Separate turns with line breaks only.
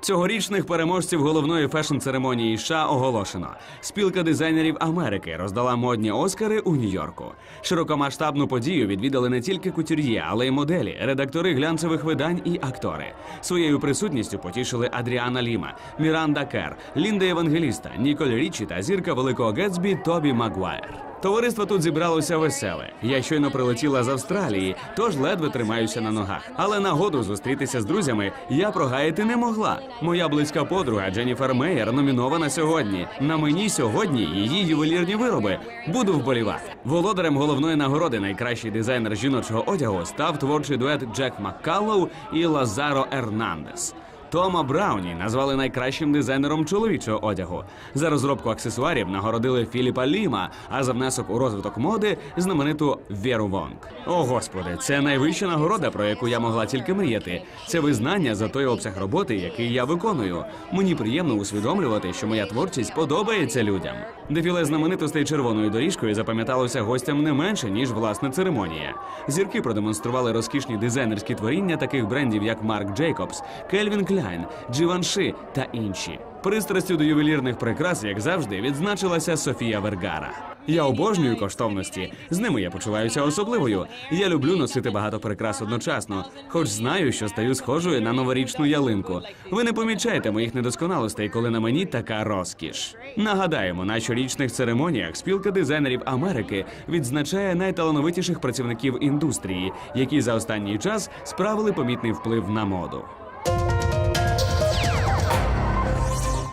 Цьогорічних переможців головної фешн-церемонії США оголошено. Спілка дизайнерів Америки роздала модні Оскари у Нью-Йорку. Широкомасштабну подію відвідали не тільки кутюр'є, але й моделі, редактори глянцевих видань і актори. Своєю присутністю потішили Адріана Ліма, Міранда Кер, Лінда Євангеліста, Ніколь Річі та зірка великого Гетсбі Тобі Магуайр. Товариство тут зібралося веселе. Я щойно прилетіла з Австралії, тож ледве тримаюся на ногах. Але нагоду зустрітися з друзями я прогаяти не могла. Моя близька подруга Дженніфер Мейер номінована сьогодні. На мені сьогодні її ювелірні вироби. Буду вболівати. Володарем головної нагороди найкращий дизайнер жіночого одягу став творчий дует Джек Маккаллоу і Лазаро Ернандес. Тома Брауні назвали найкращим дизайнером чоловічого одягу. За розробку аксесуарів нагородили Філіпа Ліма, а за внесок у розвиток моди знамениту Віру Вонг. О господи, це найвища нагорода, про яку я могла тільки мріяти. Це визнання за той обсяг роботи, який я виконую. Мені приємно усвідомлювати, що моя творчість подобається людям. Дефіле знаменитостей червоною доріжкою запам'яталося гостям не менше ніж власна церемонія. Зірки продемонстрували розкішні дизайнерські творіння таких брендів, як Марк Джейкобс, Кельвін Кляйн, Дживанши та інші. Пристрастю до ювелірних прикрас, як завжди, відзначилася Софія Вергара. Я обожнюю коштовності. З ними я почуваюся особливою. Я люблю носити багато прикрас одночасно, хоч знаю, що стаю схожою на новорічну ялинку. Ви не помічаєте моїх недосконалостей, коли на мені така розкіш. Нагадаємо, на щорічних церемоніях спілка дизайнерів Америки відзначає найталановитіших працівників індустрії, які за останній час справили помітний вплив на моду.